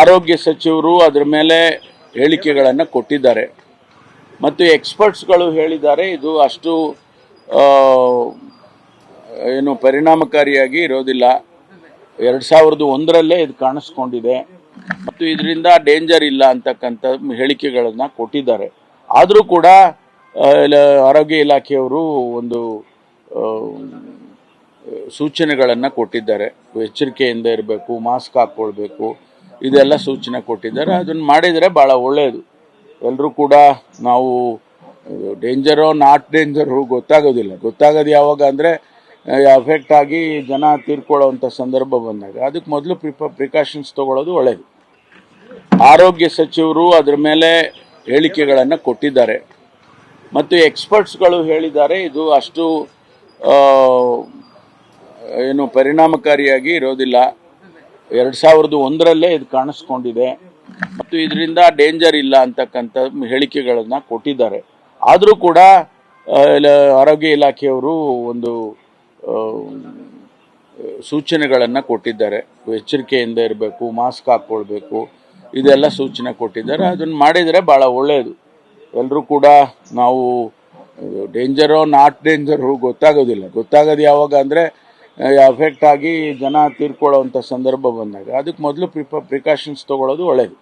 ಆರೋಗ್ಯ ಸಚಿವರು ಅದರ ಮೇಲೆ ಹೇಳಿಕೆಗಳನ್ನು ಕೊಟ್ಟಿದ್ದಾರೆ. ಮತ್ತು ಎಕ್ಸ್ಪರ್ಟ್ಸ್ಗಳು ಹೇಳಿದ್ದಾರೆ, ಇದು ಅಷ್ಟು ಏನು ಪರಿಣಾಮಕಾರಿಯಾಗಿ ಇರೋದಿಲ್ಲ. ಎರಡು ಸಾವಿರದ ಒಂದರಲ್ಲೇ ಇದು ಕಾಣಿಸ್ಕೊಂಡಿದೆ. ಮತ್ತು ಇದರಿಂದ ಡೇಂಜರ್ ಇಲ್ಲ ಅಂತಕ್ಕಂಥ ಹೇಳಿಕೆಗಳನ್ನು ಕೊಟ್ಟಿದ್ದಾರೆ. ಆದರೂ ಕೂಡ ಆರೋಗ್ಯ ಇಲಾಖೆಯವರು ಒಂದು ಸೂಚನೆಗಳನ್ನು ಕೊಟ್ಟಿದ್ದಾರೆ. ಎಚ್ಚರಿಕೆಯಿಂದ ಇರಬೇಕು, ಮಾಸ್ಕ್ ಹಾಕ್ಕೊಳ್ಬೇಕು. ಇದೆಲ್ಲ ಸೂಚನೆ ಕೊಟ್ಟಿದ್ದಾರೆ. ಅದನ್ನು ಮಾಡಿದರೆ ಭಾಳ ಒಳ್ಳೆಯದು ಎಲ್ಲರೂ ಕೂಡ ನಾವು, ಡೇಂಜರೋ, ನಾಟ್ ಡೇಂಜರು ಗೊತ್ತಾಗೋದಿಲ್ಲ. ಗೊತ್ತಾಗೋದು ಯಾವಾಗ ಅಂದರೆ ಅಫೆಕ್ಟ್ ಆಗಿ ಜನ ತೀರ್ಕೊಳ್ಳೋವಂಥ ಸಂದರ್ಭ ಬಂದಾಗ. ಅದಕ್ಕೆ ಮೊದಲು ಪ್ರಿಪ ಪ್ರಿಕಾಷನ್ಸ್ ತೊಗೊಳ್ಳೋದು ಒಳ್ಳೆಯದು ಆರೋಗ್ಯ ಸಚಿವರು ಅದರ ಮೇಲೆ ಹೇಳಿಕೆಗಳನ್ನು ಕೊಟ್ಟಿದ್ದಾರೆ. ಮತ್ತು ಎಕ್ಸ್ಪರ್ಟ್ಸ್ಗಳು ಹೇಳಿದ್ದಾರೆ, ಇದು ಅಷ್ಟು ಏನು ಪರಿಣಾಮಕಾರಿಯಾಗಿ ಇರೋದಿಲ್ಲ. ಎರಡು ಸಾವಿರದ ಒಂದರಲ್ಲೇ ಇದು ಕಾಣಿಸ್ಕೊಂಡಿದೆ. ಮತ್ತು ಇದರಿಂದ ಡೇಂಜರ್ ಇಲ್ಲ ಅಂತಕ್ಕಂಥ ಹೇಳಿಕೆಗಳನ್ನು ಕೊಟ್ಟಿದ್ದಾರೆ. ಆದರೂ ಕೂಡ ಆರೋಗ್ಯ ಇಲಾಖೆಯವರು ಒಂದು ಸೂಚನೆಗಳನ್ನು ಕೊಟ್ಟಿದ್ದಾರೆ. ಎಚ್ಚರಿಕೆಯಿಂದ ಇರಬೇಕು, ಮಾಸ್ಕ್ ಹಾಕ್ಕೊಳ್ಬೇಕು ಇದೆಲ್ಲ ಸೂಚನೆ ಕೊಟ್ಟಿದ್ದಾರೆ. ಅದನ್ನು ಮಾಡಿದರೆ ಭಾಳ ಒಳ್ಳೆಯದು ಎಲ್ಲರೂ ಕೂಡ ನಾವು, ಡೇಂಜರೋ ನಾಟ್ ಡೇಂಜರು ಗೊತ್ತಾಗೋದಿಲ್ಲ. ಗೊತ್ತಾಗೋದು ಯಾವಾಗ ಅಂದರೆ ಅಫೆಕ್ಟ್ ಆಗಿ ಜನ ತೀರ್ಕೊಳ್ಳೋವಂಥ ಸಂದರ್ಭ ಬಂದಾಗ ಅದಕ್ಕೆ ಮೊದಲು ಪ್ರಿಪ ಪ್ರಿಕಾಷನ್ಸ್ ತೊಗೊಳ್ಳೋದು ಒಳ್ಳೆಯದು